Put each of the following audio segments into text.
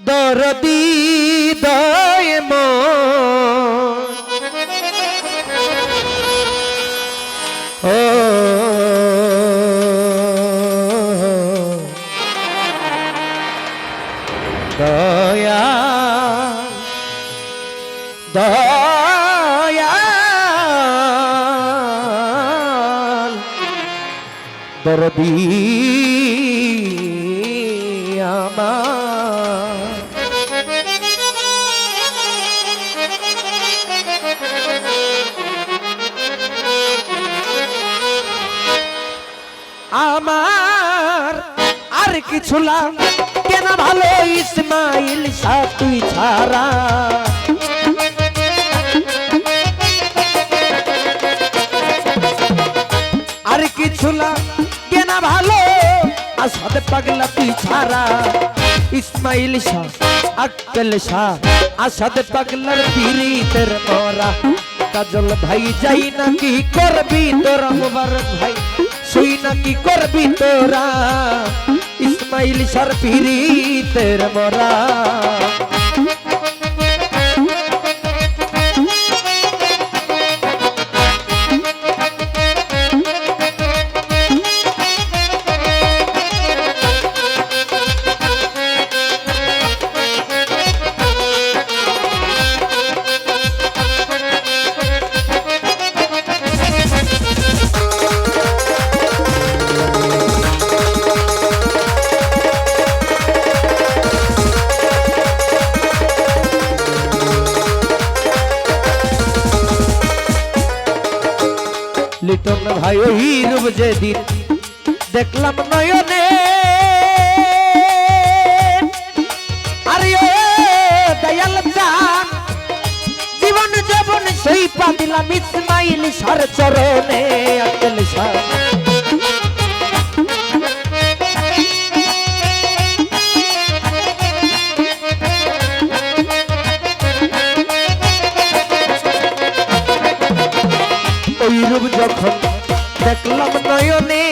দরদি দয় মন ও। দয়া দয়াল। দরদি আমার আর কিছু লাভ কেন ভালো ইসমাইল সাথী ছাড়া? আর কিছু লাভ কেন ভালো আসাদ পাগলা তুই ছাড়া? ইসমাইল শাহ আক্কেল শাহ, আসাদ পাগলার পিরিতের মরা কাজল ভাই যাই না কি করবি তোরা ভাই? না কি করবি তোরা? ইসমাইল শাহর পিরিতের মরা। লিটন ভাই, ওই রূপ যেদিন দেখলাম নয়নে। আরে দয়াল চান, জীবন জীবন সেই পাদিলাম ইসমাইল সার চরণে আকেল সার। যখন দেখলাম নয়নে,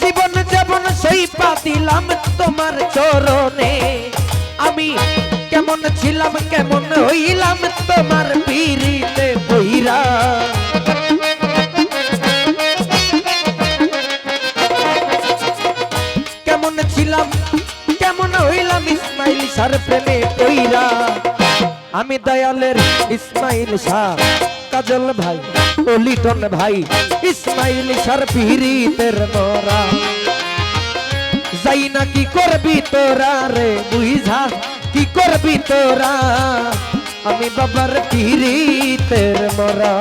জীবন যেমন সেই পাতিলাম তোমার চরণে, আমি কেমন ছিলাম, কেমন হইলাম তোমার পিড়িতে বইরা কেমন ছিলাম, কেমন হইলাম, ইসমাইল সার প্রেমে কইরা আমি দয়ালের ইসমাইল শাহ কাজল ভাই, ও লিটন ভাই, ইসমাইল শাহর পিরিতের মরা যাই না কি করবি তোরা রে বুঝা কি করবি তোরা? আমি বাবার পিরিতের মরা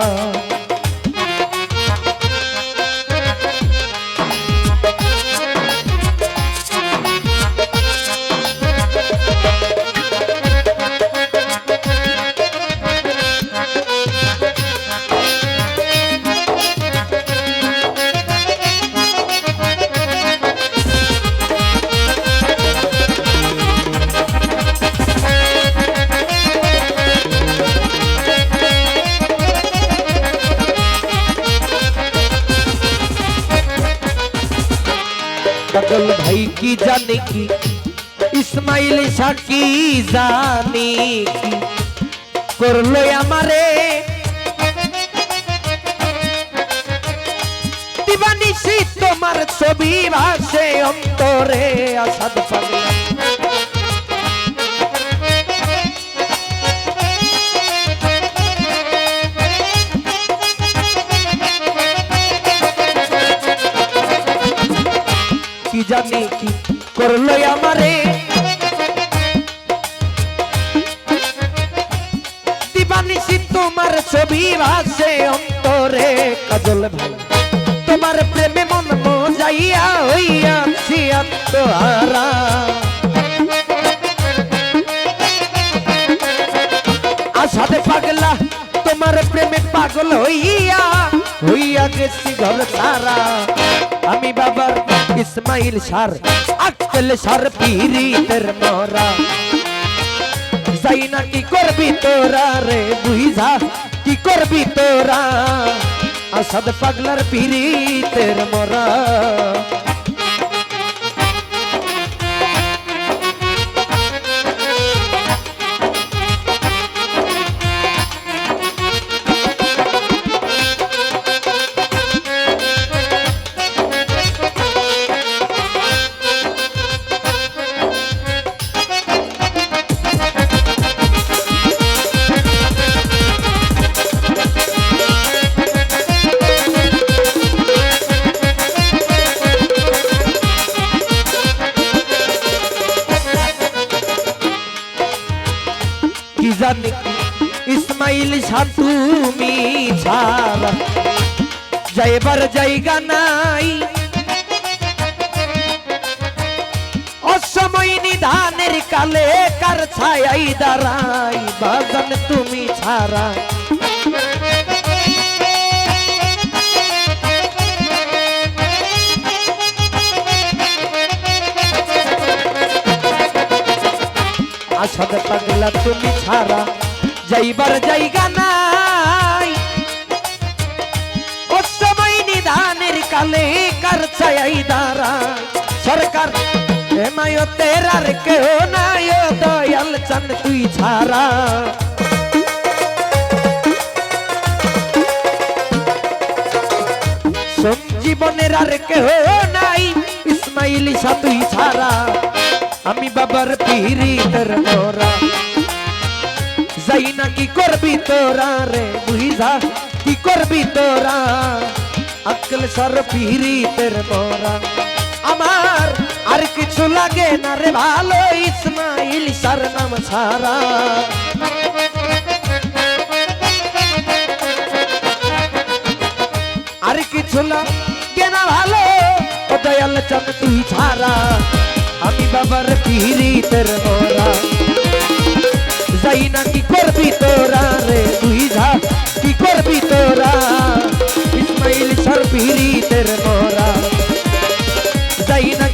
পাগল ভাই কি জানে কি? ইসমাইল শাহ কি জানি কি? করল আমারে। দিবানিসি তোমার ছবি ভাসে অন্তরে আসাদ পাগলা কি জানি কি করল আমারে? তোমার ছবি ভাসে অন্তরে, কাজল ভাই তোমার প্রেমে মন মজাইয়া হইয়াছি আত্মহারা। আসাদে পাগলা, তোমার প্রেমে পাগল হইয়া হইয়া গেছি ঘর সারা। আমি বাবার ইসমাইল সার, আক্কেল সার পিরিতের মরা। যাই না কি করবি তোরা রে বুঝা কি করবি তোরা? আসাদ পাগলার পিরিতের মরা। ইসমাইল শাহ তুমি ছাড়া। যাইবার জায়গা নাই। অসময় নিধানের কালে কার ছায়াই দাঁড়াই? বাজান তুমি ছাড়া আসাদ পাগলা তুমি ছাড়া। যাইবার জায়গা নাই। ও নিধানের কালে কার ছায়াই দাঁড়া। সরকার হেমায় তেরার কেউ নাই দয়াল চান তুই ছাড়া। সঞ্জীবনের আর কেহ নাই, ইসমাইল তুই ছাড়া। বাবার পিরিতের মোরা যাই না কি করবি তোরা রে বুঝা কি করবি তোরা আকল সর পিরিতের মোরা আমার আর কিছু লাগে না রে ভালো ইসমাইল সার নাম ছাড়া আর কিছু লাগে না ভালো তুই আমি বাবার পিরিতের ওরা যাই না কি করবি তোরা রে তুই যা, কি করবি তোরা? ইসমাইল সর পিরিতের ওরা যাই না